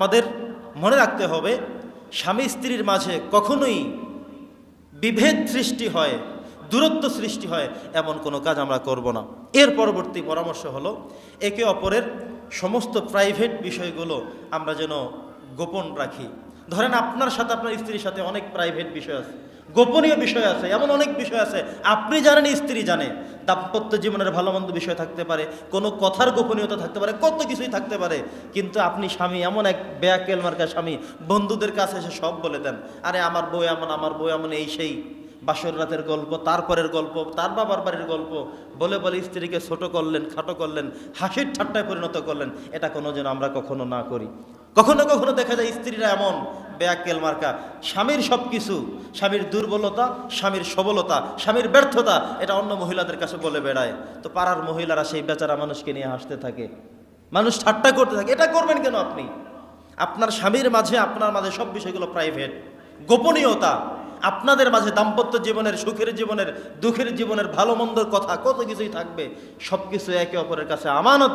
আমাদের মনে রাখতে হবে, স্বামী স্ত্রীর মাঝে কখনোই বিভেদ সৃষ্টি হয়, দূরত্ব সৃষ্টি হয়, এমন কোনো কাজ আমরা করব না। এর পরবর্তী পরামর্শ হলো, একে অপরের সমস্ত প্রাইভেট বিষয়গুলো আমরা যেন গোপন রাখি। ধরেন আপনার সাথে, আপনার স্ত্রীর সাথে অনেক প্রাইভেট বিষয় আছে, গোপনীয় বিষয় আছে, এমন অনেক বিষয় আছে, আপনি জানেন, স্ত্রী জানে। দাম্পত্য জীবনের ভালো মন্দ বিষয় থাকতে পারে, কোনো কথার গোপনীয়তা থাকতে পারে, কত কিছুই থাকতে পারে। কিন্তু আপনি স্বামী, এমন এক বেয়াকেল মার্কা স্বামী, বন্ধুদের কাছে এসে সব বলে দেন, আরে, আমার বই এমন, আমার বই এমন, এই সেই, বাসর রাতের গল্প তারপরের গল্প, তার বাবার বাড়ির গল্প। বলে বলে স্ত্রীকে ছোট করলেন, খাটো করলেন, হাসির ঠাট্টায় পরিণত করলেন। এটা কোনো যেন আমরা কখনো না করি। কখনো কখনো দেখা যায় স্ত্রীরা এমন বেয়াক্কেল মার্কা। স্বামীর সব কিছু স্বামীর দুর্বলতা, স্বামীর সবলতা, স্বামীর ব্যর্থতা, এটা অন্য মহিলাদের কাছে বলে বেড়ায়। তো পাড়ার মহিলারা সেই বেচারা মানুষকে নিয়ে হাসতে থাকে। মানুষ ঠাট্টা করতে থাকে। এটা করবেন কেন আপনি? আপনার স্বামীর মাঝে, আপনার মাঝে সব বিষয়গুলো প্রাইভেট গোপনীয়তা। আপনাদের মাঝে দাম্পত্য জীবনের, সুখের জীবনের, দুঃখের জীবনের, ভালো মন্দর কথা কত কিছুই থাকবে। সব কিছু একে অপরের কাছে আমানত।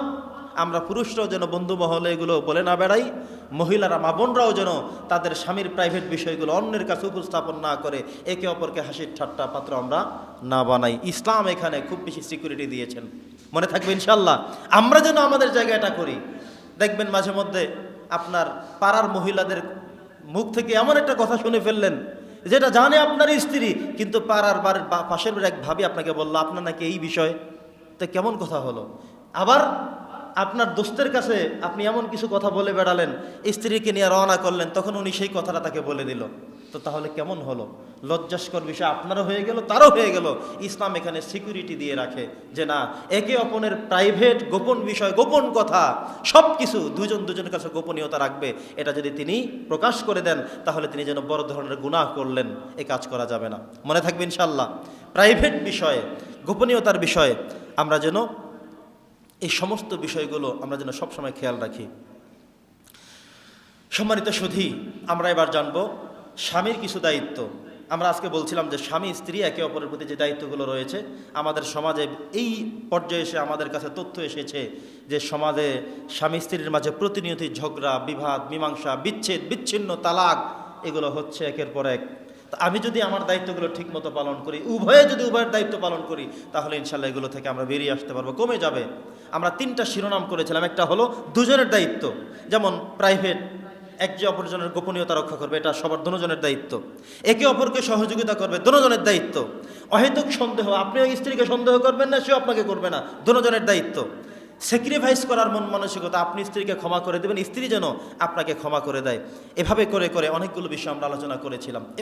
আমরা পুরুষরাও যেন বন্ধু মহলে এগুলো বলে না বেড়াই, মহিলারা মা বোনরাও যেন তাদের স্বামীর প্রাইভেট বিষয়গুলো অন্যের কাছে উপস্থাপন না করে, একে অপরকে হাসির ঠাট্টা পাত্র আমরা না বানাই। ইসলাম এখানে খুব বেশি সিকিউরিটি দিয়েছেন। মনে থাকবে ইনশাল্লাহ আমরা যেন আমাদের জায়গাটা করি। দেখবেন মাঝে মধ্যে আপনার পাড়ার মহিলাদের মুখ থেকে এমন একটা কথা শুনে ফেললেন, যেটা জানে আপনার স্ত্রী, কিন্তু পাড়ার বাড়ির পাশের এক ভাবি আপনাকে বলল, আপনার নাকি এই বিষয় তো কেমন কথা হলো? আবার আপনার দোস্তের কাছে আপনি এমন কিছু কথা বলে বেড়ালেন, স্ত্রীকে নিয়ে রওনা করলেন, তখন উনি সেই কথাটা তাকে বলে দিল। তো তাহলে কেমন হলো? লজ্জাস্কর বিষয়, আপনারও হয়ে গেল, তারও হয়ে গেল। ইসলাম এখানে সিকিউরিটি দিয়ে রাখে যে না, একে অপরের প্রাইভেট গোপন বিষয়, গোপন কথা সব কিছু দুজন দুজনের কাছে গোপনীয়তা রাখবে। এটা যদি তিনি প্রকাশ করে দেন, তাহলে তিনি যেন বড় ধরনের গুনাহ করলেন, এ কাজ করা যাবে না। মনে থাকবে ইনশাল্লাহ প্রাইভেট বিষয়ে, গোপনীয়তার বিষয়ে, আমরা যেন এই সমস্ত বিষয়গুলো আমরা যেন সবসময় খেয়াল রাখি। সম্মানিত সুধী, আমরা এবার জানব স্বামীর কিছু দায়িত্ব। আমরা আজকে বলছিলাম যে স্বামী, স্ত্রী একে অপরের প্রতি যে দায়িত্বগুলো রয়েছে, আমাদের সমাজে এই পর্যায়ে এসে আমাদের কাছে তথ্য এসেছে যে সমাজে স্বামী, স্ত্রীর মাঝে প্রতিনিয়তই ঝগড়া বিভাদ মীমাংসা, বিচ্ছেদ, বিচ্ছিন্ন, তালাক এগুলো হচ্ছে একের পর এক। আমি যদি আমার দায়িত্বগুলো ঠিকমতো পালন করি, উভয়ে যদি উভয়ের দায়িত্ব পালন করি, তাহলে ইনশাল্লাহ এগুলো থেকে আমরা বেরিয়ে আসতে পারব, কমে যাবে। আমরা তিনটা শিরোনাম করেছিলাম। একটা হলো দুজনের দায়িত্ব। যেমন প্রাইভেট এক যে অপরজনের গোপনীয়তা রক্ষা করবে, এটা সবার দুজনের দায়িত্ব। একে অপরকে সহযোগিতা করবে, দুজনের দায়িত্ব। অহেতুক সন্দেহ, আপনিও স্ত্রীকে সন্দেহ করবেন না, সেও আপনাকে করবে না, দুজনের দায়িত্ব। স্যাক্রিফাইস করার মন মানসিকতা, আপনি স্ত্রীকে ক্ষমা করে দেবেন, স্ত্রী যেন আপনাকে ক্ষমা করে দেয়। এভাবে করে করে অনেকগুলো বিষয় আমরা আলোচনা করেছিলাম।